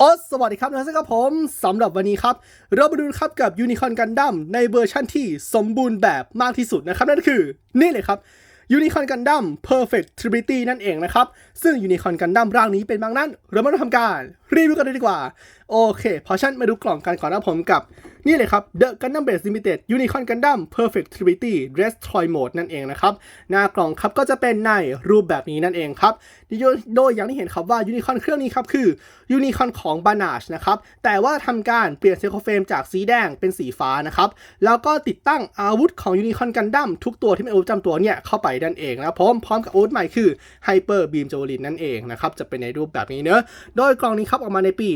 โอสสวัสดีครับนะครับผมสำหรับวันนี้ครับ เรามาดูครับกับยูนิคอนกันดั้มในเวอร์ชั่นที่สมบูรณ์แบบมากที่สุดนะครับ นั่นคือนี่เลยครับยูนิคอนกันดั้ม Perfect Trinity นั่นเองนะครับ ซึ่งยูนิคอนกันดั้มร่างนี้เป็นบางนั้น เรามาทำการรีวิวกันเลยดีกว่า โอเค พอชั้นมาดูกล่องกันก่อนนะผมกับ นี่เลยครับ The Gundam Base Limited Unicorn Gundam Perfect Trinity Destroy Mode นั่นเองนะครับ หน้ากล่องครับก็จะเป็นในรูปแบบนี้นั่นเองครับ โดยอย่างที่เห็นครับว่ายูนิคอนเครื่องนี้ครับคือยูนิคอนของ b a n a g e นะครับ แต่ว่าทำการเปลี่ยนเซลโคเฟรมจากสีแดงเป็นสีฟ้านะครับ แล้วก็ติดตั้งอาวุธของยูนิคอนกันดั้มทุกตัวที่เป็นอาวุธจำตัวเนี่ยเข้าไปนั่นเองนะครับผมพร้อมกับอาวุธใหม่คือ Hyper Beam j o l i n นั่นเองนะครับ จะเป็นในรูปแบบนี้เนอะโดยกล่องนี้ครับออกมาในปี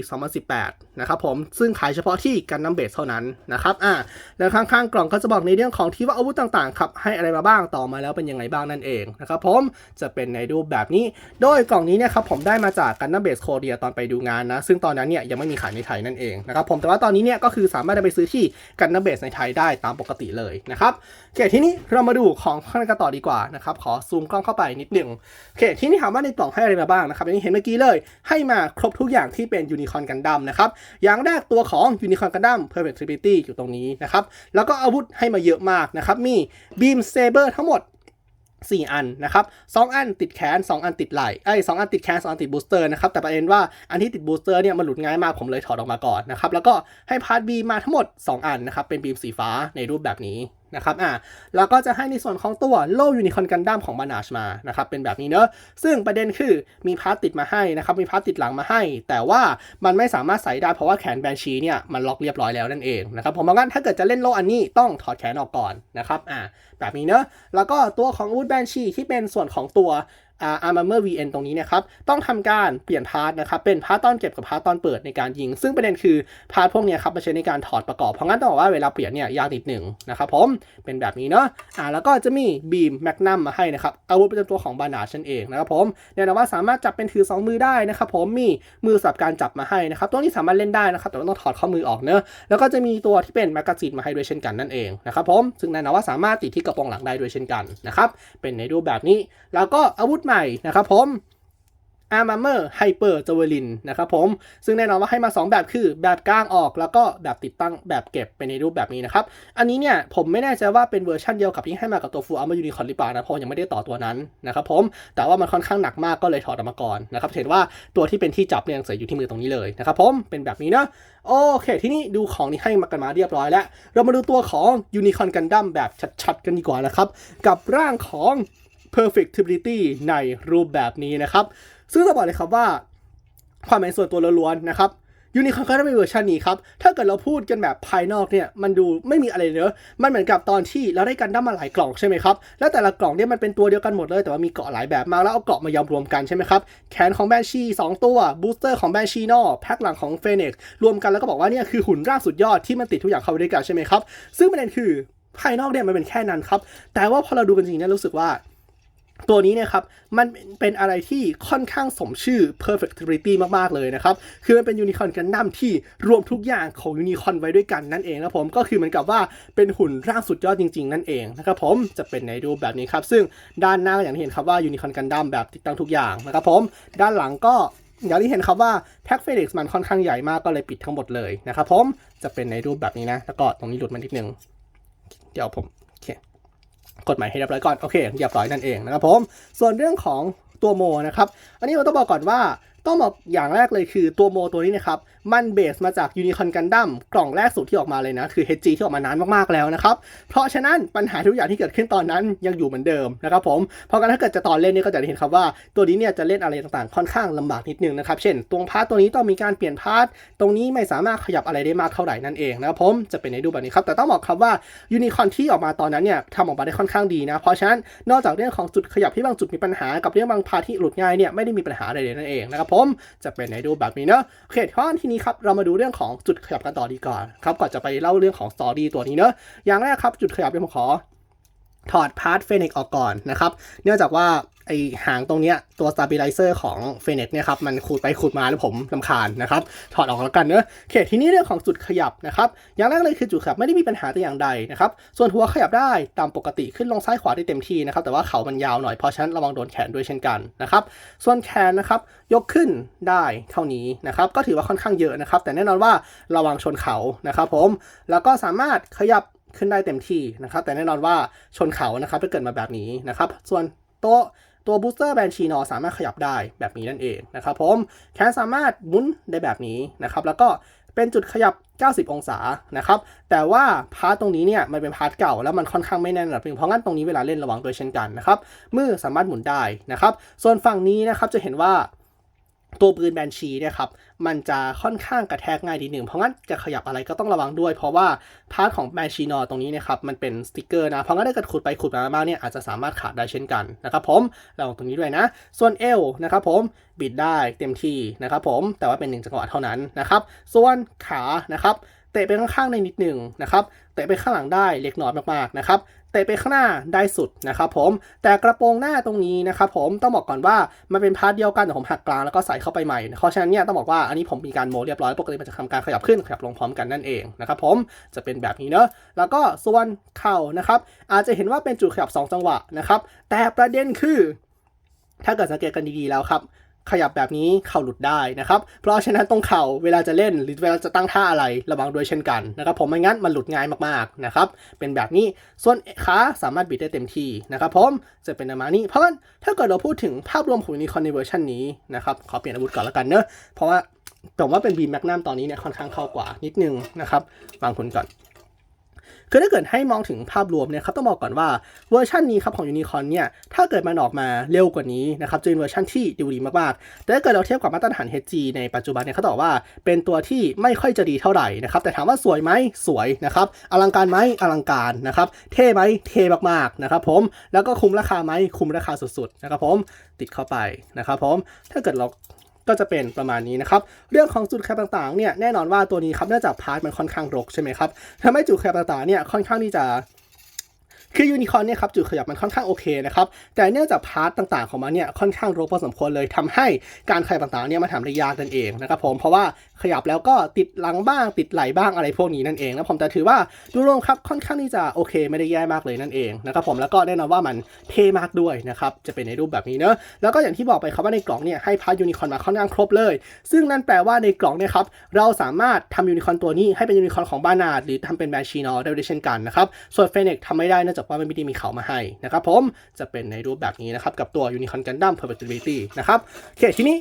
2018 นะครับผมซึ่งขายเฉพาะที่กันดั้มเบสเท่านั้นนะครับอ่าแล้วข้างๆกล่องก็จะบอกในเรื่องของที่ว่าอาวุธต่างๆครับให้อะไรมาบ้างต่อมาแล้วเป็นยังไงบ้างนั่นเองนะครับผมจะเป็นในรูปแบบนี้ โดยกล่องนี้เนี่ยครับผมได้มาจากกันดั้มเบสโคเรียตอนไปดูงานนะ ซึ่งตอนนั้นเนี่ยยังไม่มีขายในไทยนั่นเองนะครับผมแต่ว่าตอนนี้เนี่ยก็คือสามารถไปซื้อที่กันดั้มเบสในไทยได้ตามปกติเลยนะครับโอเคทีนี้เรามาดูของข้างในกันต่อดีกว่านะครับขอซูมกล้องเข้าไปนิดหนึ่งโอเคทีนี้ถามว่าในกล่องให้อะไรมาบ้างนะครับอย่างที่เห็นเมื่อกี้เลย ให้มาครบทุกอย่างที่เป็นยูนิคอนกันดั้มนะครับอย่างแรกตัวของยูนิคอนกันดั้ม Perfect Trinity ออยู่ตรงนี้นะครับ แล้วก็อาวุธให้มาเยอะมากนะครับ มี Beam Saber ทั้งหมด 4 อันนะครับสอันติดแขน 2 อันติดไหล่ไอ้สองอันติดแขน 2 อันติดบูสเตอร์นะครับ แต่ประเด็นว่าอันที่ติดบูสเตอร์เนี่ยมันหลุดง่ายมากผมเลยถอดออกมาก่อนนะครับ แล้วก็ให้พาร์ทบีมาทั้งหมด 2 อันนะครับ เป็นบีมสีฟ้าในรูปแบบนี้ นะครับอ่าแล้วก็จะให้ในส่วนของตัวโล่ยูนิคอนกันดั้มของบานาชมานะครับเป็นแบบนี้เนอะซึ่งประเด็นคือมีพาร์ตติดมาให้นะครับมีพาร์ตติดหลังมาให้ แต่ว่ามันไม่สามารถใส่ได้เพราะว่าแขนแบนชีเนี่ยมันล็อกเรียบร้อยแล้วนั่นเองนะครับผมเพราะงั้นถ้าเกิดจะเล่นโล่อันนี้ต้องถอดแขนออกก่อนนะครับอ่าแบบนี้เนอะแล้วก็ตัวของอาวุธแบนชีที่เป็นส่วนของตัวอาร์มาเมอร์ VN ตรงนี้นะครับต้องทำการเปลี่ยนพาร์ทนะครับเป็นพาร์ทตอนเก็บกับพาร์ทตอนเปิดในการยิง ซึ่งประเด็นคือพาร์ทพวกนี้ครับมาใช้ในการถอดประกอบ เพราะงั้นต้องบอกว่าเวลาเปลี่ยนเนี่ยยากนิดหนึ่งนะครับผมเป็นแบบนี้เนาะอ่าแล้วก็จะมีบีมแมกนัมมาให้นะครับอาวุธประจำตัวของบานาชันเองนะครับผมแน่นอนว่าสามารถจับเป็นถือ 2 มือได้นะครับผมมีมือสำหรับการจับมาให้นะครับตัวนี้สามารถเล่นได้นะครับแต่ว่าต้องถอดข้อมือออกเนอะแล้วก็จะมีตัวที่เป็นแมกกาซีนมาให้ด้วยเช่นกันนั่นเองนะครับผมซึ่งแน่นอนว่าสามารถติดที่กระโปรงหลังได้ด้วยเช่นกันนะครับเป็นในรูปแบบนี้แล้วก็อาวุธม่ นะครับผมอาร์มาเมอร์ไฮเปอร์จเวลินะครับผม ซึ่งแน่นอนว่าให้มา 2 แบบคือแบบกลางออกแล้วก็แบบติดตั้งแบบเก็บเป็นในรูปแบบนี้นะครับ อันนี้เนี่ยผมไม่แน่ใจว่าเป็นเวอร์ชันเดียวกับที่ให้มากับตัวฟูอัลมายูนิคอนหรือเปล่านะเพราะยังไม่ได้ต่อตัวนั้นนะครับผม แต่ว่ามันค่อนข้างหนักมากก็เลยถอดออกมาก่อนนะครับเห็นว่าตัวที่เป็นที่จับเนี่ยยังใส่อยู่ที่มือตรงนี้เลยนะครับผม เป็นแบบนี้นะโอเค ที่นี่ดูของที่ให้มากันมาเรียบร้อยแล้ว เรามาดูตัวของยูนิคอนกันดั้มแบบชัดๆ กันดีกว่านะครับ กับร่างของ perfectibility ในรูปแบบนี้นะครับ ซึ่งต้องบอกเลยครับว่าความเป็นส่วนตัวล้วนๆนะครับยูนิคอนก็ได้เป็นเวอร์ชันนี้ครับ ถ้าเกิดเราพูดกันแบบภายนอกเนี่ย มันดูไม่มีอะไรเนอะมันเหมือนกับตอนที่เราได้กันดั้มมาหลายกล่องใช่ไหมครับ แล้วแต่ละกล่องเนี่ยมันเป็นตัวเดียวกันหมดเลย แต่ว่ามีเกาะหลายแบบมาแล้วเอาเกาะมายำรวมกันใช่ไหมครับ แขนของแบนชี2ตัว บูสเตอร์ของแบนชีนอแพ็คหลังของเฟเน็กรวมกันแล้วก็บอกว่าเนี่ยคือหุ่นร่างสุดยอดที่มันติดทุกอย่างเข้าไปด้วยกันใช่ไหมครับ ซึ่งประเด็นคือภายนอกเนี่ยมันเป็นแค่นั้นครับ แต่ว่าพอเราดูกันจริงเนี่ยรู้สึกว่า ตัวนี้นี่ยครับมันเป็นอะไรที่ค่อนข้างสมชื่อ perfectibility มาก ๆ เลยนะครับ คือมันเป็นยูนิคอนกันดั้มที่รวมทุกอย่างของยูนิคอนไว้ด้วยกันนั่นเองนะผมก็คือเหมือนกับว่าเป็นหุ่นร่างสุดยอดจริง ๆ นั่นเองนะครับผมจะเป็นในรูปแบบนี้ครับ ซึ่งด้านหน้าอย่างที่เห็นครับว่ายูนิคอนกันดั้มแบบติดตั้งทุกอย่างนะครับผมด้านหลังก็อย่างที่เห็นครับว่าแพ็กเฟลิกซ์มันค่อนข้างใหญ่มากก็เลยปิดทั้งหมดเลยนะครับผมจะเป็นในรูปแบบนี้นะแล้วก็ตรงนี้หลุดมานิดนึงเดี๋ยวผม กฎหมายให้เรียบร้อยก่อน โอเคเรียบร้อยนั่นเองนะครับผม ส่วนเรื่องของตัวโมนะครับ อันนี้เราต้องบอกก่อนว่าต้องบอกอย่างแรกเลยคือตัวโมตัวนี้นะครับ มันเบสมาจากยูนิคอนกันดั้มกล่องแรกสุดที่ออกมาเลยนะ คือ HG ที่ออกมานานมากๆแล้วนะครับ เพราะฉะนั้นปัญหาทุกอย่างที่เกิดขึ้นตอนนั้นยังอยู่เหมือนเดิมนะครับผมเพราะงั้นถ้าเกิดจะตอนเล่นนี่ก็จะเห็นครับว่าตัวนี้เนี่ยจะเล่นอะไรต่างๆ ค่อนข้างลำบากนิดนึงนะครับเช่นตรงพาร์ทตัวนี้ต้องมีการเปลี่ยนพาร์ทตรงนี้ไม่สามารถขยับอะไรได้มากเท่าไหร่นั่นเองนะครับผมจะเป็นในรูปแบบนี้ครับแต่ต้องบอกครับว่ายูนิคอนที่ออกมาตอนนั้นเนี่ยทำออกมาได้ค่อนข้างดีนะ เพราะฉะนั้นนอกจากเรื่องของจุดขยับที่บางจุดมีปัญหากับเรื่องบางพาร์ทที่หลุดง่ายเนี่ยไม่ได้มีปัญหาอะไรเลยนั่นเองนะครับผมจะเป็นในรูปแบบนี้เนอะโอเคเพราะทีนี้ครับเรามาดูเรื่องของจุดขยับกันต่อดีก่อนครับก่อนจะไปเล่าเรื่องของสตอรี่ตัวนี้เนอะอย่างแรกครับจุดขยับเดี๋ยผมขอถอดพาร์ทเฟนิกออกก่อนนะครับ เนื่องจากว่า ไอหางตรงเนี้ยตัว stabilizer ของเฟเนตเนี่ยครับ มันขูดไปขูดมาแล้วผมลำคาญนะครับ ถอดออกแล้วกันเนอะโอเคทีนี้เรื่องของจุดขยับนะครับ อย่างแรกเลยคือจุดขยับไม่ได้มีปัญหาแต่อย่างใดนะครับ ส่วนหัวขยับได้ตามปกติขึ้นลงซ้ายขวาได้เต็มที่นะครับ แต่ว่าเขามันยาวหน่อยเพราะฉะนั้นระวังโดนแขนด้วยเช่นกันนะครับ ส่วนแขนนะครับยกขึ้นได้เท่านี้นะครับ ก็ถือว่าค่อนข้างเยอะนะครับ แต่แน่นอนว่าระวังชนเขานะครับ ผม แล้วก็สามารถขยับขึ้นได้เต็มที่นะครับ แต่แน่นอนว่าชนเขานะครับถ้าเกิดมาแบบนี้นะครับ ส่วนโต๊ะ ตัวบูสเตอร์แบนชีนอสามารถขยับได้แบบนี้นั่นเองนะครับผมแขนสามารถหมุนได้แบบนี้นะครับแล้วก็เป็นจุดขยับ 90 องศานะครับ แต่ว่าพาร์ตตรงนี้เนี่ยมันเป็นพาร์ตเก่าแล้วมันค่อนข้างไม่แน่นระดับหนึ่งเพราะงั้นตรงนี้เวลาเล่นระวังด้วยเช่นกันนะครับ มือสามารถหมุนได้นะครับ ส่วนฝั่งนี้นะครับจะเห็นว่า ตัวปืนแบนชีเนี่ยครับ มันจะค่อนข้างกระแทกง่ายดีหนึ่ง เพราะงั้นจะขยับอะไรก็ต้องระวังด้วย เพราะว่าพาร์ทของแบนชีนอตรงนี้นะครับ มันเป็นสติกเกอร์นะ เพราะงั้นถ้าเกิดขุดไปขุดมามากเนี่ยอาจจะสามารถขาดได้เช่นกันนะครับผมระวังตรงนี้ด้วยนะ ส่วนเอวนะครับผมบิดได้เต็มที่นะครับผม แต่ว่าเป็นหนึ่งจังหวะเท่านั้นนะครับ ส่วนขานะครับเตะไปข้างๆในนิดหนึ่งนะครับ เตะไปข้างหลังได้เล็กน้อยมากๆนะครับ เตะไปข้างหน้าได้สุดนะครับผมแต่กระโปรงหน้าตรงนี้นะครับผมต้องบอกก่อนว่ามันเป็นพาร์ทเดียวกันแต่ผมหักกลางแล้วก็ใส่เข้าไปใหม่เพราะฉะนั้นเนี่ยต้องบอกว่าอันนี้ผมมีการโมเรียบร้อยปกติมันจะทำการขยับขึ้นขยับลงพร้อมกันนั่นเองนะครับผมจะเป็นแบบนี้เนอะแล้วก็ส่วนเข่านะครับอาจจะเห็นว่าเป็นจุดขยับ 2 จังหวะนะครับแต่ประเด็นคือถ้าเกิดสังเกตกันดีๆแล้วครับ ขยับแบบนี้เข่าหลุดได้นะครับ เพราะฉะนั้นตรงเข่าเวลาจะเล่นหรือเวลาจะตั้งท่าอะไรระวังด้วยเช่นกันนะครับผมไม่งั้นมันหลุดง่ายมากๆนะครับเป็นแบบนี้ส่วนขาสามารถบิดได้เต็มที่นะครับผมจะเป็นประมาณนี้เพราะฉะนั้นถ้าเกิดเราพูดถึงภาพรวมของนิคอนในเวอร์ชันนี้นะครับขอเปลี่ยนอาวุธก่อนแล้วกันเนอะเพราะว่าผมว่าเป็นบีแมกนัมตอนนี้เนี่ยค่อนข้างเข้ากว่านิดนึงนะครับวางผลก่อน คือถ้าเกิดให้มองถึงภาพรวมเนี่ยครับต้องบอกก่อนว่าเวอร์ชันนี้ครับของยูนิคอนเนี่ยถ้าเกิดมันออกมาเร็วกว่านี้นะครับจะเป็นเวอร์ชันที่ดูดีมากๆ แต่ถ้าเกิดเราเทียบกับมาตรฐาน HG ในปัจจุบันเนี่ยเขาตอบว่าเป็นตัวที่ไม่ค่อยจะดีเท่าไหร่นะครับแต่ถามว่าสวยไหมสวยนะครับอลังการไหมอลังการนะครับเท่ไหมเท่มากๆนะครับผมแล้วก็คุ้มราคาไหมคุ้มราคาสุดๆนะครับผมติดเข้าไปนะครับผมถ้าเกิดเรา ก็จะเป็นประมาณนี้นะครับเรื่องของจุดแคบต่างๆเนี่ยแน่นอนว่าตัวนี้ครับเนื่องจากพาร์ทมันค่อนข้างรกใช่ไหมครับทำให้จุดแคบต่างๆเนี่ยค่อนข้างที่จะ คือยูนิคอร์นเนี่ยครับจุดขยับมันค่อนข้างโอเคนะครับ แต่เนื่องจากพาร์ตต่างๆของมันเนี่ยค่อนข้างรกพอสมควรเลยทำให้การขยับต่างๆเนี่ยมันทำได้ยากนั่นเองนะครับผมเพราะว่าขยับแล้วก็ติดหลังบ้างติดไหลบ้างอะไรพวกนี้นั่นเองนะผมแต่ถือว่าดูรวมครับค่อนข้างที่จะโอเคไม่ได้แย่มากเลยนั่นเองนะครับผมแล้วก็แน่นอนว่ามันเท่มากด้วยนะครับจะเป็นในรูปแบบนี้เนอะแล้วก็อย่างที่บอกไปครับว่าในกล่องเนี่ยให้พาร์ทยูนิคอร์นมาค่อนข้างครบเลย ซึ่งนั่นแปลว่าในกล่องเนี่ยครับเราสามารถทำยูนิคอร์นตัวนี้ให้เป็นยูนิคอร์นของบ้านาดหรือทำเป็นแบนชีนอได้ด้วยเช่นกันนะครับส่วนเฟเน็กทำไม่ได้เนื่องจากว่ามันไม่ได้มีเขามาให้นะครับผมจะเป็นในรูปแบบนี้นะครับกับตัวยูนิคอร์นกันดั้ม perpetuity นะครับโอเคทีนี้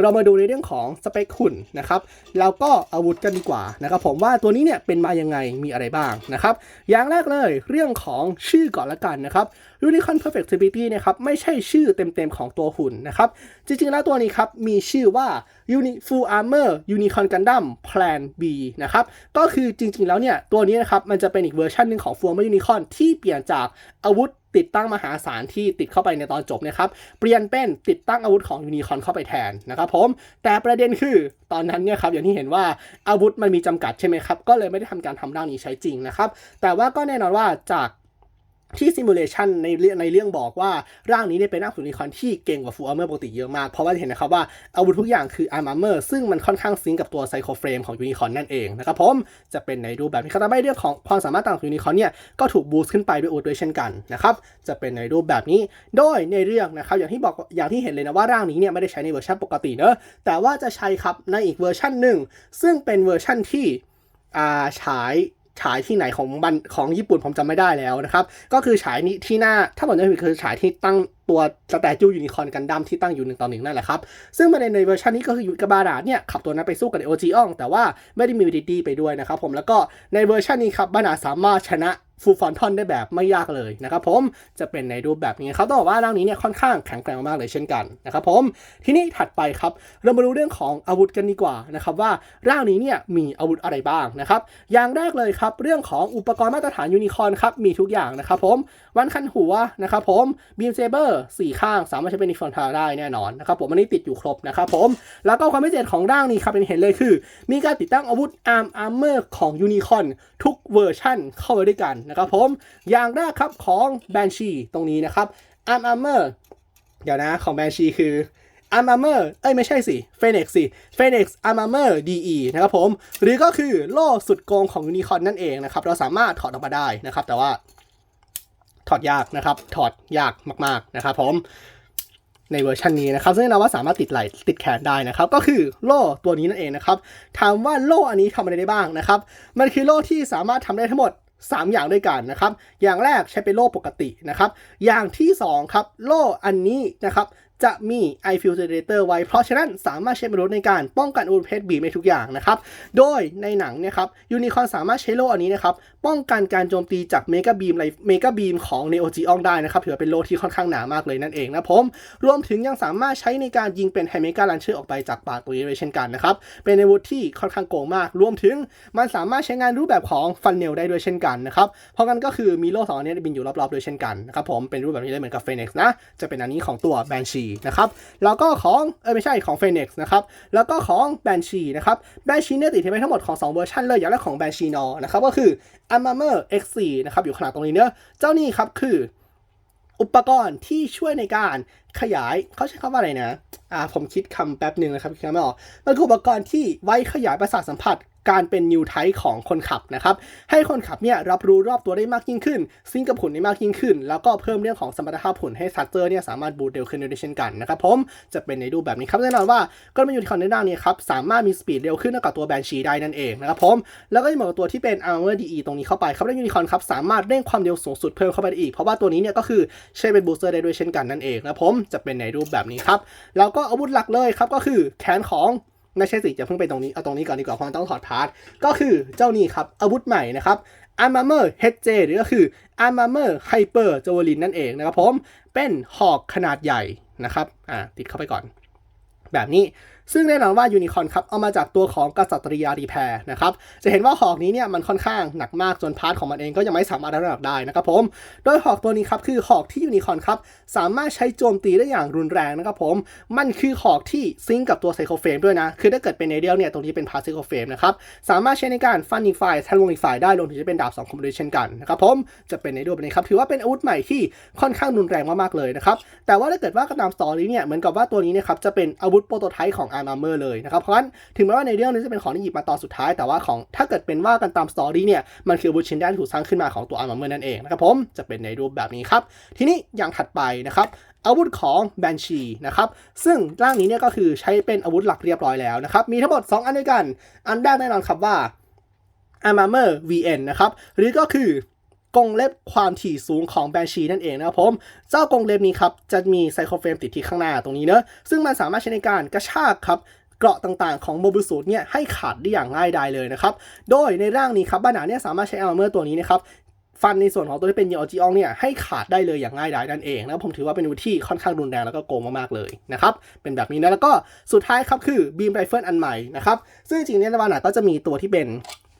เรามาดูในเรื่องของสเปคหุ่นนะครับแล้วก็อาวุธกันดีกว่านะครับผมว่าตัวนี้เนี่ยเป็นมายังไงมีอะไรบ้างนะครับอย่างแรกเลยเรื่องของชื่อก่อนละกันนะครับ Unicorn Perfectibility นะครับไม่ใช่ชื่อเต็มๆของตัวหุ่นนะครับจริงๆแล้วตัวนี้ครับมีชื่อว่า Uni Full Armor Unicorn Gundam Plan B นะครับก็คือจริงๆแล้วเนี่ยตัวนี้นะครับมันจะเป็นอีกเวอร์ชันหนึ่งของ Full Armor Unicorn ที่เปลี่ยนจากอาวุธ ติดตั้งมหาศาลที่ติดเข้าไปในตอนจบนะครับ เปลี่ยนเป็นติดตั้งอาวุธของยูนิคอนเข้าไปแทนนะครับผม แต่ประเด็นคือตอนนั้นเนี่ยครับอย่างที่เห็นว่าอาวุธมันมีจำกัดใช่ไหมครับ ก็เลยไม่ได้ทำการทำร่างนี้ใช้จริงนะครับ แต่ว่าก็แน่นอนว่าจาก ที่ซิมูเลชันในเรื่องในเรื่องบอกว่าร่างนี้เนี่ยเป็นร่างยูนิคอร์นที่เก่งกว่าฟูอาร์เมอร์ปกติเยอะมาก เพราะว่าเห็นนะครับว่าอาวุธทุกอย่างคืออาร์มเมอร์ซึ่งมันค่อนข้างซิงกับตัวไซโคเฟรมของยูนิคอร์นนั่นเองนะครับผมจะเป็นในรูปแบบนี้ครับทำให้เรื่องของความสามารถต่างของยูนิคอร์นเนี่ยก็ถูกบูสต์ขึ้นไปด้วยอาวุธด้วยเช่นกันนะครับจะเป็นในรูปแบบนี้โดยในเรื่องนะครับอย่างที่บอกอย่างที่เห็นเลยนะว่าร่างนี้เนี่ยไม่ได้ใช้ในเวอร์ชันปกติเนอะแต่ว่าจะใช้ครับในอีกเวอร์ชันหนึ่งซึ่งเป็นเวอร์ชันที่อ่าฉาย ฉายที่ไหนของบันของญี่ปุ่นผมจำไม่ได้แล้วนะครับ ก็คือฉายนี้ที่หน้าถ้าผมจำไม่ผิดคือฉายที่ตั้ง ตัวสแตจูยูนิคอนกันดั้มที่ตั้งอยู่หนึ่งต่อหนึ่งนั่นแหละครับ ซึ่งประเด็นในเวอร์ชันนี้ก็คือยุทธกบาดาเนี่ยขับตัวนั้นไปสู้กับโอจีอองแต่ว่าไม่ได้มีวิดีดีไปด้วยนะครับผมแล้วก็ในเวอร์ชันนี้ครับบาดาสามารถชนะฟูฟอนทอนได้แบบไม่ยากเลยนะครับผมจะเป็นในรูปแบบนี้เขาต้องบอกว่าร่างนี้เนี่ยค่อนข้างแข็งแกร่งมากเลยเช่นกันนะครับผมทีนี้ถัดไปครับเรามาดูเรื่องของอาวุธกันดีกว่านะครับว่าร่างนี้เนี่ยมีอาวุธอะไรบ้างนะครับอย่างแรกเลยครับเรื่องของอุปกรณ์มาตรฐานยูนิคอนครับมีทุกอย่างนะครับผมวันคันหัวนะครับผมบีมเซเบอร์สี่ข้างสามารถใช้เป็นนิฟอนทาได้แน่นอนนะครับผมอันนี้ติดอยู่ครบนะครับผม แล้วก็ความพิเศษของร่างนี้ครับเป็นเห็นเลยคือ มีการติดตั้งอาวุธอาร์มอาร์เมอร์ของยูนิคอร์นทุกเวอร์ชั่นเข้าไว้ด้วยกันนะครับผม อย่างแรกครับของแบนชีตรงนี้นะครับอาร์มอาร์เมอร์เดี๋ยวนะของแบนชีคือ Armor เมอร์เอ้ยไม่ใช่สิ Phoenix สิ Phoenix Armor DE นะครับผม หรือก็คือโล่สุดโกงของยูนิคอนนั่นเองนะครับ เราสามารถถอดออกมาได้นะครับ แต่ว่า ถอดยากนะครับ ถอดยากมากๆนะครับผมในเวอร์ชันนี้นะครับซึ่งแน่นอนว่าสามารถติดไหลติดแขนได้นะครับ ก็คือโล่ตัวนี้นั่นเองนะครับถามว่าโล่อันนี้ทำอะไรได้บ้างนะครับ มันคือโล่ที่สามารถทำได้ทั้งหมด 3 อย่างด้วยกันนะครับ อย่างแรกใช้เป็นโล่ปกตินะครับ อย่างที่2ครับโล่อันนี้นะครับ จะมี i f i l t e r a t o r ไว้ เพราะฉะนั้นสามารถใช้ประโยชน์ในการป้องกันอุบัติเหตุบีบในทุกอย่างนะครับ โดยในหนังเนี่ยครับยูนิคอนสามารถใช้โล่อันนี้นะครับ ป้องกันการโจมตีจากเมกาบีมไรเมกาบีมของเนโอจีอองได้นะครับ ถือว่าเป็นโล่ที่ค่อนข้างหนามากเลยนั่นเองนะผม รวมถึงยังสามารถใช้ในการยิงเป็นไฮเมกาลันเชอร์ออกไปจากปากตัวนี้ด้วยเช่นกันนะครับ เป็นอาวุธที่ค่อนข้างโกงมาก รวมถึงมันสามารถใช้งานรูปแบบของฟันเนลได้ด้วยเช่นกันนะครับ เพราะงั้นก็คือมีโล่สองอันนี้บินอยู่รอบๆด้วยเช่นกันนะครับผมเป็นรูปแบบนี้ได้เหมือนกับเฟนิกซ์นะจะเป็นอันนี้ของตัวแบนชีนะครับ แล้วก็ของเออไม่ใช่ของเฟนิกซ์นะครับ แล้วก็ของแบนชีนะครับแบนชีเนี่ยติดที่ไปทั้งหมดของ 2 เวอร์ชันเลย อย่างแรกของแบนชีนอนะครับ ก็คือ Armor X4 นะครับ อยู่ขนาดตรงนี้เนอะเจ้านี่ครับคืออุปกรณ์ที่ช่วยในการขยายเขาใช้คำว่าอะไรนะ อ่าผมคิดคำแป๊บหนึ่งนะครับคิดไม่ออกมันคืออุปกรณ์ที่ไว้ขยายประสาทสัมผัส การเป็นนิวไทป์ของคนขับนะครับ ให้คนขับเนี่ยรับรู้รอบตัวได้มากยิ่งขึ้น ซิงก์กับหุ่นได้มากยิ่งขึ้น แล้วก็เพิ่มเรื่องของสมรรถภาพหุ่นให้ซัตเตอร์เนี่ยสามารถบูตเร็วขึ้นด้วยเช่นกันนะครับผมจะเป็นในรูปแบบนี้ครับแน่นอนว่าก็มาอยู่ที่คอนเทนต์นี้ครับสามารถมีสปีดเร็วขึ้นเท่ากับตัวแบนชีได้นั่นเองนะครับผมแล้วก็จะเหมาะกับตัวที่เป็น Armor DE ตรงนี้เข้าไปครับแล้วยูนิคอนครับสามารถเร่งความเร็วสูงสุดเพิ่มเข้าไปอีก เพราะว่าตัวนี้เนี่ยก็คือใช้เป็นบูสเตอร์ได้ด้วยเช่นกันนั่นเองนะผมจะเป็นในรูปแบบนี้ครับแล้วก็อาวุธหลักเลยครับก็คือแขนของ ไม่ใช่สิจะเพิ่งไปตรงนี้เอาตรงนี้ก่อนดีกว่าเพราะมันต้องถอดพาร์ทก็คือเจ้านี่ครับอาวุธใหม่นะครับ Armor HJ หรือก็คือ Armor Hyper Javelin นั่นเองนะครับผมเป็นหอกขนาดใหญ่นะครับอ่าติดเข้าไปก่อน แบบนี้ ซึ่งแน่นอนว่ายูนิคอนครับเอามาจากตัวของกษัตริยารีแพรนะครับจะเห็นว่าหอกนี้เนี่ยมันค่อนข้างหนักมากจนพาร์ทของมันเองก็ยังไม่สามารถรับน้ำหนักได้นะครับผมโดยหอกตัวนี้ครับคือหอกที่ยูนิคอนครับสามารถใช้โจมตีได้อย่างรุนแรงนะครับผมมันคือหอกที่ซิงกับตัวไซโคเฟมด้วยนะคือถ้าเกิดเป็นเอเดียลเนี่ยตรงนี้เป็นพาร์ทไซโคเฟมนะครับสามารถใช้ในการฟันอีกฝ่ายแทะลวงอีกฝ่ายได้รวมถึงจะเป็นดาบ2คอมบิเชันกันนะครับผมจะเป็นในรูปแบบนี้ครับถือว่าเป็นอาวุธใหม่ที่ค่อนข้างรุนแรงมากๆเลยนะครับแต่ว่าถ้าเกิดว่ากันตามสตอรี่เนี่ยเหมือนกับว่าตัวนี้นะครับจะเป็นอาวุธโปรโตไทป์ของ Arm Armor เลยนะครับเพราะฉะนั้นถึงแม้ว่าในเรื่องนี้จะเป็นของที่หยิบมาตอนสุดท้ายแต่ว่าของถ้าเกิดเป็นว่ากันตามสตอรี่เนี่ยมันคืออาวุธชิ้นแรกที่ถูกสร้างขึ้นมาของตัว Arm Armor นั่นเองนะครับผมจะเป็นในรูปแบบนี้ครับทีนี้อย่างถัดไปนะครับอาวุธของแบนชีนะครับ ซึ่งร่างนี้เนี่ยก็คือใช้เป็นอาวุธหลักเรียบร้อยแล้วนะครับ มีทั้งหมด 2 อันด้วยกัน อันแรกแน่นอนครับว่า Armor VN นะครับ หรือก็คือ กงเล็บความถี่สูงของแบนชีนั่นเองนะครับผม เจ้ากงเล็บนี้ครับ จะมีไซโครเฟรมติดที่ข้างหน้าตรงนี้เนอะซึ่งมันสามารถใช้ในการกระชากครับเกราะต่างๆของโมบิลสูตเนี่ยให้ขาดได้อย่างง่ายดายเลยนะครับ โดยในร่างนี้ครับบ้านาเนี่ยสามารถใช้อาร์เมอร์ตัวนี้นะครับฟันในส่วนของตัวที่เป็นเยอจีอองเนี่ยให้ขาดได้เลยอย่างง่ายดายนั่นเองนะผมถือว่าเป็นวุธที่ค่อนข้างรุนแรงแล้วก็โกงมากๆเลยนะครับเป็นแบบนี้นะแล้วก็สุดท้ายครับคือบีมไรเฟิลอันใหม่นะครับซึ่งจริงๆเนี่ยนวานาก็จะมีตัวที่เป็น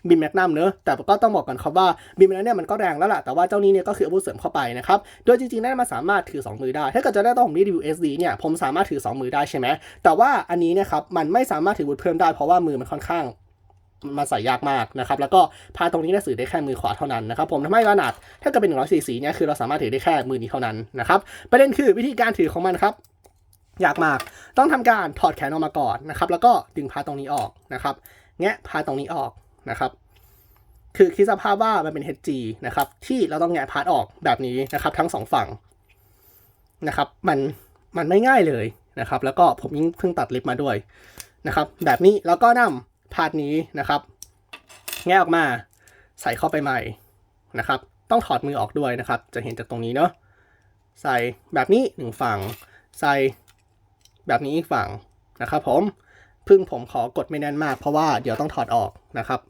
บีมแมกนัมเนอะแต่ก็ต้องบอกก่อนครับว่าบีมแมกนัมเนี่ยมันก็แรงแล้วล่ะแต่ว่าเจ้านี้เนี่ยก็คืออาวุธเสริมเข้าไปนะครับโดยจริงๆนี่ยมันสามารถถือ 2 มือได้ ถ้าเกิดจะได้ต้องผมรีวิว SD เนี่ยผมสามารถถือ 2 มือได้ใช่ไหมแต่ว่าอันนี้เนี่ยครับมันไม่สามารถถืออาวุธเพิ่มได้เพราะว่ามือมันค่อนข้างมาใส่ยากมากนะครับ แล้วก็พาตรงนี้เนี่ยสื่อได้แค่มือขวาเท่านั้นนะครับ ผมทำให้ขนาดถ้าเกิดเป็น100ซีซีเนี่ยคือเราสามารถถือได้แค่มือนี้เท่านั้นนะครับ ประเด็นคือวิธีการถือของมันครับยากมาก ต้องทำการถอดแขนออกมาก่อนนะครับ แล้วก็ดึงพาตรงนี้ออกนะครับ แงะพาตรงนี้ออก นะครับ คือคิดสภาพว่ามันเป็น HG นะครับ ที่เราต้องแงะพาร์ทออกแบบนี้นะครับ ทั้งสองฝั่งนะครับ มันมันไม่ง่ายเลยนะครับ แล้วก็ผมยิ่งเพิ่งตัดเล็บมาด้วยนะครับ แบบนี้แล้วก็นำพาร์ทนี้นะครับ แงะออกมาใส่เข้าไปใหม่นะครับ ต้องถอดมือออกด้วยนะครับ จะเห็นจากตรงนี้เนาะใส่แบบนี้หนึ่งฝั่ง ใส่แบบนี้อีกฝั่งนะครับผม พึ่งผมขอกดไม่แน่นมากเพราะว่าเดี๋ยวต้องถอดออกนะครับ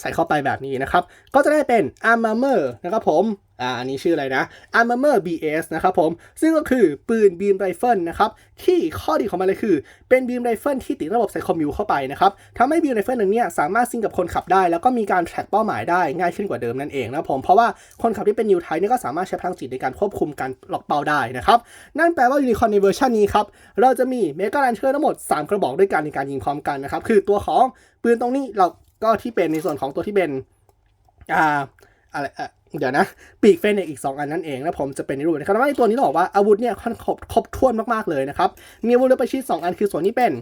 ใส่เข้าไปแบบนี้นะครับ ก็จะได้เป็น Armor นะครับผมอ่าอันนี้ชื่ออะไรนะ Armor BS นะครับผม ซึ่งก็คือปืนบีมไรเฟิลนะครับ ที่ข้อดีของมันเลยคือ เป็นบีมไรเฟิลที่ติดระบบไซคอมิวเข้าไปนะครับทำให้บีมไรเฟิลนั้นเนี่ยสามารถซิงกับคนขับได้ แล้วก็มีการแทร็กเป้าหมายได้ง่ายขึ้นกว่าเดิมนั่นเองนะครับผม เพราะว่าคนขับที่เป็นนิวไทเนี่ยก็สามารถใช้พลังจิตในการควบคุมการล็อกเป้าได้นะครับ นั่นแปลว่ายูนิคอนในเวอร์ชันนี้ครับ เราจะมีเมกา a ลนเชอร์ทั้งหมด 3 กระบอกด้วยกันในการยิงพร้อมกันนะครับ คือตัวของปืนตรงนี้เรา ก็ที่เป็นในส่วนของตัวที่เป็นอ่าอะไรอะ เดี๋ยวนะปีกเฟนเนกอีก 2 อันนั่นเองนะผมจะเป็นในรูปนะครับว่าตัวนี้ต้องบอกว่าอาวุธเนี่ยค่อนครบครบถ้วนมากๆเลยนะครับมีอาวุธเลือประชิด2อันคือส่วนนี้เป็น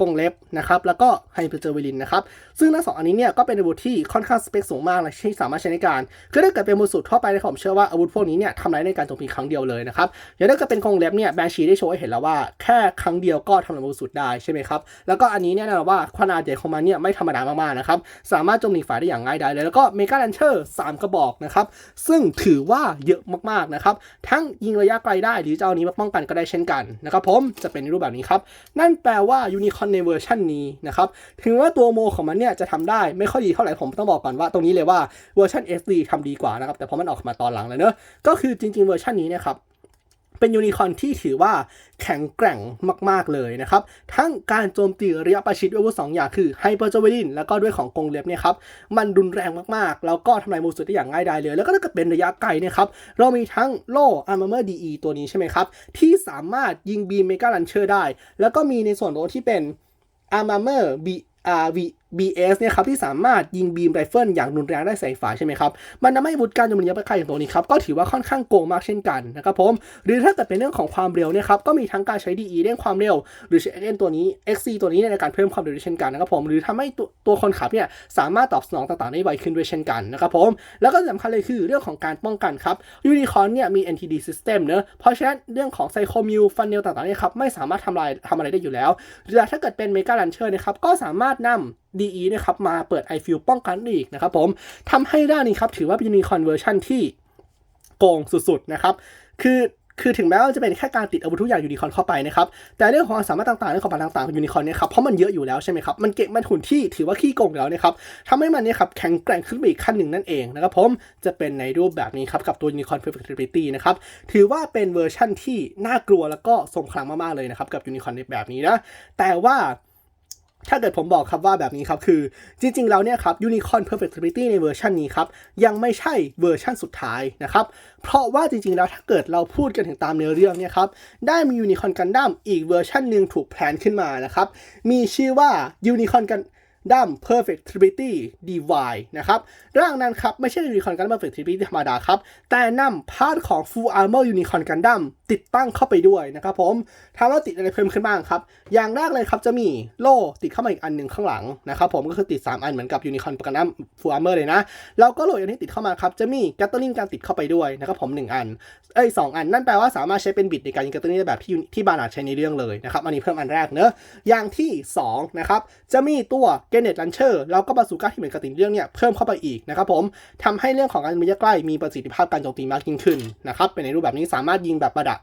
กงเล็บนะครับแล้วก็ไฮเปอร์เจอร์วิลินนะครับซึ่งทั้งสองอันนี้เนี่ยก็เป็นอาวุธที่ค่อนข้างสเปคสูงมากและที่สามารถใช้ในการคือถ้าเกิดเป็นมือสุดทั่วไปนะผมเชื่อว่าอาวุธพวกนี้เนี่ยทำลายในการโจมตีครั้งเดียวเลยนะครับอย่างถ้าเกิดเป็นกงเล็บเนี่ยแบนชีได้โชว์ให้เห็นแล้วว่าแค่ครั้งเดียวก็ทำลายมือสุดได้ใช่ไหมครับแล้วก็อันนี้เนี่ยนะว่าขนาดใหญ่ของมันเนี่ยไม่ธรรมดามากๆนะครับสามารถโจมตีฝ่ายได้อย่างง่ายดายเลยแล้วก็เมกาแลนเชอร์สามกระบอกนะครับซึ่งถือว่าเยอะมากๆนะครับ ทั้งยิงระยะไกลได้หรือจะเอานี้มาป้องกันก็ได้เช่นกันนะครับผมจะเป็นรูปแบบนี้ครับ นั่นแปลว่ายูนิคอนในเวอร์ชันนี้นะครับถึงว่าตัวโมของมันเนี่ยจะทำได้ไม่ค่อยดีเท่าไหร่ผมต้องบอกก่อนว่าตรงนี้เลยว่าเวอร์ชัน SD ทำดีกว่านะครับแต่พอมันออกมาตอนหลังเลยเนอะก็คือจริงๆเวอร์ชันนี้เนะครับ เป็นยูนิคอนที่ถือว่าแข็งแกร่งมาก ๆ เลยนะครับ ทั้งการโจมตีระยะประชิดด้วยอาวุธสองอย่างคือไฮเปอร์จเวลินแล้วก็ด้วยของกงเล็บเนี่ยครับ มันรุนแรงมาก ๆ แล้วก็ทำลายมูสุดได้อย่างง่ายดายเลย แล้วก็ถ้าเกิดเป็นระยะไกลเนี่ยครับ เรามีทั้งโล่อาร์มเมอร์ดีตัวนี้ใช่ไหมครับ ที่สามารถยิงบีมเมกาลันเชอร์ได้ แล้วก็มีในส่วนโลที่เป็นอาร์มเมอร์บีอาร์วี BS เนี่ยครับที่สามารถยิงบีมไรเฟิลอย่างรุนแรงได้ใส่ฝาใช่ไหมครับ มันทำให้วุธการจมตีระยะไกลอย่างตัวนี้ครับ ก็ถือว่าค่อนข้างโกงมากเช่นกันนะครับผม หรือถ้าเกิดเป็นเรื่องของความเร็วเนี่ยครับ ก็มีทั้งการใช้ DE เร่งความเร็ว หรือใช้ XN ตัวนี้ XC ตัวนี้ในการเพิ่มความเร็วเช่นกันนะครับผม หรือทำให้ตัวคนขับเนี่ยสามารถตอบสนองต่างๆได้ไวขึ้นด้วยเช่นกันนะครับผม แล้วก็สำคัญเลยคือเรื่องของการป้องกันครับยูนิคอนเนี่ยมี NTD system เนอะเพราะฉะนั้นเรื่องของไซโคมิวฟันเนลต่างๆเนี่ยครับไม่สามารถทำลายทำอะไรได้อยู่แล้วหรือถ้าเกิดเป็นเมกาลันเชอร์นะครับก็สามารถนำ DE นะครับมาเปิด i f i e l ป้องกันอีกนะครับผมทำให้ด้านนี้ครับถือว่าเป็นยูนิคอนเวอร์ชันที่โกงสุดๆนะครับคือคือถึงแม้ว่าจะเป็นแค่การติดอาวุธทุกอย่างยูนิคอนเข้าไปนะครับ แต่เรื่องของความสามารถต่างๆเรื่องของพลังต่างๆของยูนิคอนเนี่ยครับ เพราะมันเยอะอยู่แล้วใช่ไหมครับ มันเก่งมันหุ่นที่ถือว่าขี้โกงแล้วนะครับทำให้มันเนี่ยครับแข็งแกร่งขึ้นไปอีกขั้นหนึ่งนั่นเองนะครับผม จะเป็นในรูปแบบนี้ครับ กับตัวยูนิคอนเพอร์เฟกต์ตี้นะครับ ถือว่าเป็นเวอร์ชั่นที่น่ากลัวแล้วก็ทรงพลังมากๆเลยนะครับกับยูนิคอนในแบบนี้นะ แต่ว่า ถ้าเกิดผมบอกครับว่าแบบนี้ครับ คือจริงๆ แล้วเนี่ยครับ Unicorn Perfectibility ในเวอร์ชันนี้ครับ ยังไม่ใช่เวอร์ชันสุดท้ายนะครับ เพราะว่าจริงๆ แล้วถ้าเกิดเราพูดกันถึงตามเนื้อเรื่องเนี่ยครับ ได้มี Unicorn Gundam อีกเวอร์ชันหนึ่งถูกแพลนขึ้นมานะครับ มีชื่อว่า Unicorn Gundam ดัม Perfect Trinity DY นะครับร่างนั้นครับไม่ใช่ Unicorn Gundam Perfect Trinity ธรรมดาครับ แต่นำพาร์ทของ Full Armor Unicorn Gundam ติดตั้งเข้าไปด้วยนะครับผมถามว่าติดอะไรเพิ่มขึ้นบ้างครับ อย่างแรกเลยครับจะมีโล่ติดเข้ามาอีกอันหนึ่งข้างหลังนะครับผมก็คือติด 3 อันเหมือนกับ Unicorn Gundam Full Armor เลยนะแล้วก็โลดอันที่ติดเข้ามาครับจะมีกัตเตอร์ลิงการติดเข้าไปด้วยนะครับผม1อันเอ้ยสองอันนั่นแปลว่าสามารถใช้เป็นบิดในการยิงกัตเตอร์ลิงได้แบบที่ที่บานาใช้ในเรื่องเลยนะครับอันนี้เพิ่มอันแรกเนอะอย่างที่2นะครับจะมีตัวเกเน็ตลันเชอร์แล้วก็บาสูก้าที่เหมือนกับติดเรื่องเนี่ยเพิ่มเข้าไปอีกนะครับผมทำให้เรื่องของการมีระยะใกล้มีประสิทธิภาพการโจมตีมากยิ่งขึ้นนะครับเป็นในรูปแบบนี้สามารถยิงแบบประดัด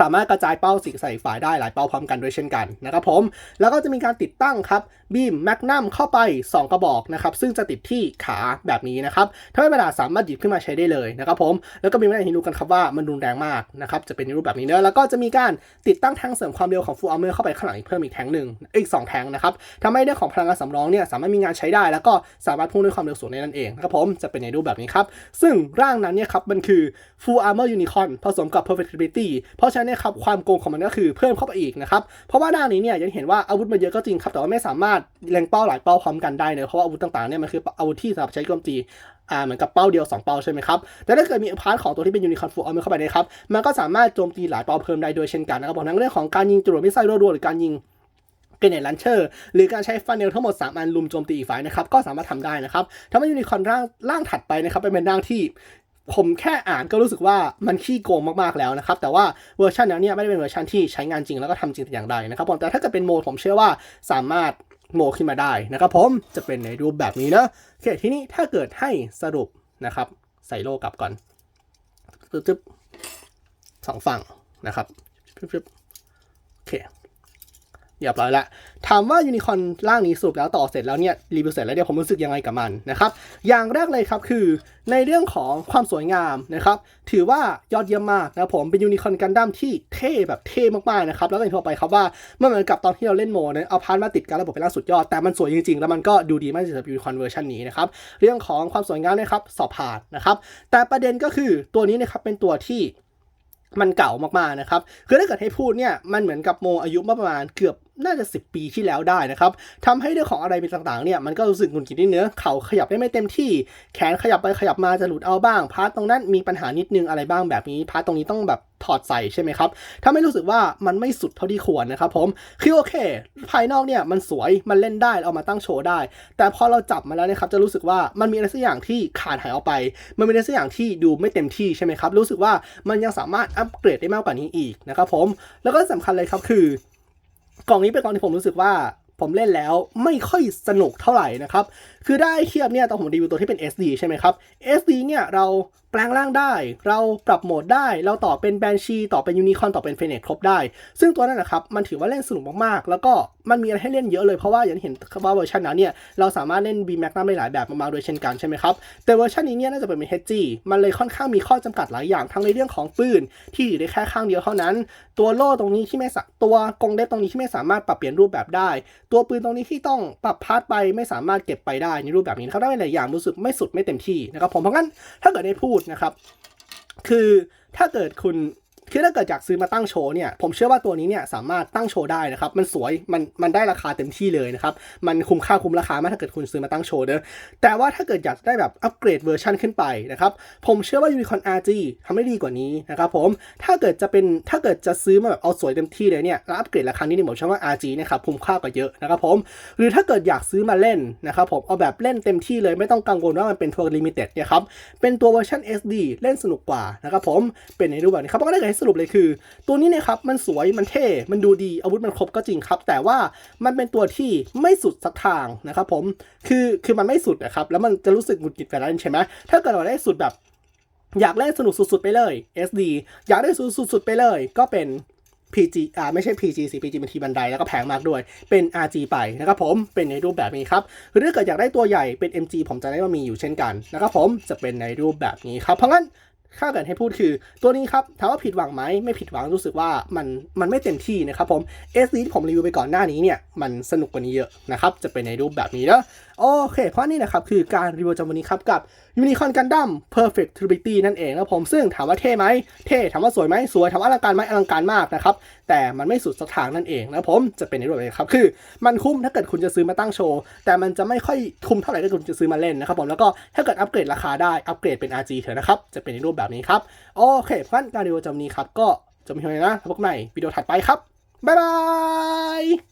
สามารถกระจายเป้าสิใส่ฝ่ายได้หลายเป้าพร้อมกันด้วยเช่นกันนะครับผม แล้วก็จะมีการติดตั้งครับบีมแมกนัมเข้าไป 2 กระบอกนะครับ ซึ่งจะติดที่ขาแบบนี้นะครับถ้าไม่ประดาสามารถหยิบขึ้นมาใช้ได้เลยนะครับผม แล้วก็มีมาตรฐานที่รู้กันครับว่ามันรุนแรงมากนะครับ จะเป็นในรูปแบบนี้เนอะแล้วก็จะมีการติดตั้งแทงเสริมความเร็วของฟูลอาร์เมอร์เข้าไปข้างหลังอีกเพิ่มอีกแทงหนึ่งอีกสองแทงนะครับทำให้เรื่องของพลังงานสำรองเนี่ยสามารถมีงานใช้ได้ แล้วก็สามารถพุ่งด้วยความเร็วสูงได้นั่นเองนะครับผม จะเป็นในรูปแบบนี้ครับ ซึ่งร่างนั้นเนี่ยครับมันคือ full armor unicorn ผสมกับ perfectibility เพราะฉะนั้นเนี่ยครับความโกงของมันก็คือเพิ่มเข้าไปอีกนะครับเพราะว่าด้านนี้เนี่ยยังเห็นว่าอาวุธมันเยอะก็จริงครับแต่ว่าไม่สามารถเล็งเป้าหลายเป้าพร้อมกันได้เนอะเพราะว่าอาวุธต่างๆเนี่ยมันคืออาวุธที่สำหรับใช้โจมตีอ่าเหมือนกับเป้าเดียว 2 เป้าใช่ไหมครับ แต่ถ้าเกิดมีพาร์ทของตัวที่เป็นยูนิคอร์นฟูเอาเข้าไปนยครับ มันก็สามารถโจมตีหลายเป้าเพิ่มได้โดยเช่นกันนะครับผมทั้งเรื่องของการยิงจรวดมิสไซล์รัวๆหรือการยิงเกเนตลันเชอร์หรือการใช้ฟันเนลทั้งหมด 3 อันลุมโจมตีอีกฝ่ายนะครับ ก็สามารถทำได้นะครับทำให้ยูนิคอร์นร่างร่างถัดไปนะครับเป็นร่างที่ ผมแค่อ่านก็รู้สึกว่ามันขี้โกงมากๆแล้วนะครับ แต่ว่าเวอร์ชันนั้นเนี่ยไม่ได้เป็นเวอร์ชันที่ใช้งานจริงแล้วก็ทำจริงแต่อย่างใดนะครับผมแต่ถ้าเกิดเป็นโหมดผมเชื่อว่าสามารถโหมดขึ้นมาได้นะครับผมจะเป็นในรูปแบบนี้นะโอเคทีนี้ถ้าเกิดให้สรุปนะครับ ใส่โลกลับก่อนจึ๊บสองฝั่งนะครับจึ๊บโอเค เรียบร้อยแล้วถามว่ายูนิคอนร่างนี้สรุปแล้วต่อเสร็จแล้วเนี่ยรีวิวเสร็จแล้วเนี่ยผมรู้สึกยังไงกับมันนะครับอย่างแรกเลยครับคือในเรื่องของความสวยงามนะครับถือว่ายอดเยี่ยมมากนะผมเป็นยูนิคอนกันดั้มที่เท่แบบเท่มากๆนะครับแล้วก็อย่างที่บอกไปครับว่ามันเหมือนกับตอนที่เราเล่นโมเนี่ยเอาพาร์ทมาติดกันระบบเป็นร่างสุดยอดแต่มันสวยจริงๆ แล้วมันก็ดูดีมากสำหรับยูนิคอนเวอร์ชันนี้นะครับเรื่องของความสวยงามนะครับสอบผ่านนะครับแต่ประเด็นก็คือตัวนี้นะครับเป็นตัวที่มันเก่ามากๆนะครับ คือถ้าเกิดให้พูดเนี่ย มันเหมือนกับโมอายุประมาณเกือบ น่าจะ 10 ปีที่แล้วได้นะครับทำให้เรื่องของอะไรเป็นต่างๆเนี่ยมันก็รู้สึกหงุนงิดนิดเนื้อเข่าขยับได้ไม่เต็มที่ แขนขยับไปขยับมาจะหลุดเอาบ้าง พาร์ทตรงนั้นมีปัญหานิดนึงอะไรบ้างแบบนี้ พาร์ทตรงนี้ต้องแบบถอดใส่ใช่ไหมครับถ้าไม่รู้สึกว่ามันไม่สุดเท่าที่ควรนะครับผมคือโอเค ภายนอกเนี่ยมันสวยมันเล่นได้เอามาตั้งโชว์ได้ แต่พอเราจับมาแล้วนะครับจะรู้สึกว่ามันมีอะไรสักอย่างที่ขาดหายออกไป มันมีอะไรสักอย่างที่ดูไม่เต็มที่ใช่ไหมครับรู้สึกว่ามันยังสามารถอัปเกรดได้มากกว่านี้อีกนะครับผมแล้วก็สำคัญเลยครับคือ กล่องนี้เป็นกล่องที่ผมรู้สึกว่าผมเล่นแล้วไม่ค่อยสนุกเท่าไหร่นะครับ คือได้เทียบเนี่ยตอนผมรีวิวตัวที่เป็น SD ใช่ไหมครับ SD เนี่ยเรา แปลงร่างได้ เราปรับโหมดได้ เราต่อเป็นแบนชี ต่อเป็นยูนิคอนต่อเป็นเฟเนตครบได้ ซึ่งตัวนั้นนะครับ มันถือว่าเล่นสนุกมากๆ แล้วก็มันมีอะไรให้เล่นเยอะเลย เพราะว่าอย่างที่เห็นว่าเวอร์ชันนั้นเนี่ย เราสามารถเล่น B Max ได้หลายแบบมากๆโดยเช่นกันใช่ไหมครับ แต่เวอร์ชันนี้เนี่ยน่าจะเป็น HG มันเลยค่อนข้างมีข้อจำกัดหลายอย่าง ทั้งในเรื่องของปืนที่อยู่ได้แค่ข้างเดียวเท่านั้น ตัวโล่ตรงนี้ที่ไม่สตัวกรงเล็บตรงนี้ที่ไม่สามารถปรับเปลี่ยนรูปแบบได้ ตัวปืนตรงนี้ที่ต้องปรับพาร์ทไปไม่สามารถเก็บไปได้ในรูปแบบนี้นะครับได้หลายอย่างรู้สึกไม่สุดไม่เต็มที่นะครับผมเพราะงั้นถ้าเกิดได้พูดนะครับ คือถ้าเกิดคุณ คือถ้าเกิดอยากซื้อมาตั้งโชว์เนี่ยผมเชื่อว่าตัวนี้เนี่ยสามารถตั้งโชว์ได้นะครับมันสวยมันมันได้ราคาเต็มที่เลยนะครับมันคุ้มค่าคุ้มราคามากถ้าเกิดคุณซื้อมาตั้งโชว์เนอะแต่ว่าถ้าเกิดอยากได้แบบอัปเกรดเวอร์ชันขึ้นไปนะครับผมเชื่อว่า Unicorn RG ทำได้ดีกว่านี้นะครับผมถ้าเกิดจะเป็นถ้าเกิดจะซื้อมาแบบเอาสวยเต็มที่เลยเนี่ยแล้วอัปเกรดราคานี้เนี่ยผมเชื่อว่า RG นะครับคุ้มค่ากว่าเยอะนะครับผมหรือถ้าเกิดอยากซื้อมาเล่นนะครับผมเอาแบบเล่นเต็มที่เลยไม่ต้องกังวลว่ามันเป็นทัวร์ลิมิเต็ดเนี่ยครับเป็นตัวเวอร์ชัน SD เล่นสนุกกว่านะครับผมเป็นในรูปแบบนี้ครับก็ได้ให้สรุปเลยคือ ตัวนี้เนี่ยครับมันสวยมันเท่มันดูดีอาวุธมันครบก็จริงครับ แต่ว่ามันเป็นตัวที่ไม่สุดสักทางนะครับผมคือคือมันไม่สุดนะครับแล้วมันจะรู้สึกหงุดหงิดไปแล้วใช่ไหมถ้าเกิดเราได้สุดแบบ อยากเล่นสนุกสุดๆไปเลย SD อยากได้สุดๆไปเลย ก็เป็น PG อ่าไม่ใช่ PG สิ PG เป็นทีบันไดแล้วก็แพงมากด้วย เป็น RG ไปนะครับผม เป็นในรูปแบบนี้ครับ หรือถ้าเกิดอยากได้ตัวใหญ่เป็น MG ผมจะได้ว่ามีอยู่เช่นกันนะครับผม จะเป็นในรูปแบบนี้ครับ เพราะงั้น ถ้าเกิดให้พูดคือ ตัวนี้ครับถามว่าผิดหวังไหมไม่ผิดหวังรู้สึกว่ามันมันไม่เต็มที่นะครับผม SD ที่ผมรีวิวไปก่อนหน้านี้เนี่ยมันสนุกกว่านี้เยอะนะครับจะเป็นในรูปแบบนี้เนะ โอเค เพราะนี่นะครับคือการรีวิวจำวันนี้ครับกับ Unicorn Gundam Perfect Trilogy นั่นเองนะผมซึ่งถามว่าเท่ไหมเท่ถามว่าสวยไหมสวยถามว่าอลังการไหมอลังการมากนะครับ แต่มันไม่สุดสักทางนั่นเองนะผมจะเป็นในรูปแบบครับคือ มันคุ้มถ้าเกิดคุณจะซื้อมาตั้งโชว์ แต่มันจะไม่ค่อยคุ้มเท่าไหร่ถ้าคุณจะซื้อมาเล่นนะครับผมแล้วก็ถ้าเกิดอัปเกรดราคาได้อัปเกรดเป็น RG เถอะนะครับจะเป็นในรูปแบบนี้ครับโอเคเพราะงั้นการรีวิวจำวันี้ครับก็จะมีเท่านี้นะพบกันใหม่วิดีโอถัดไปครับบ๊ายบาย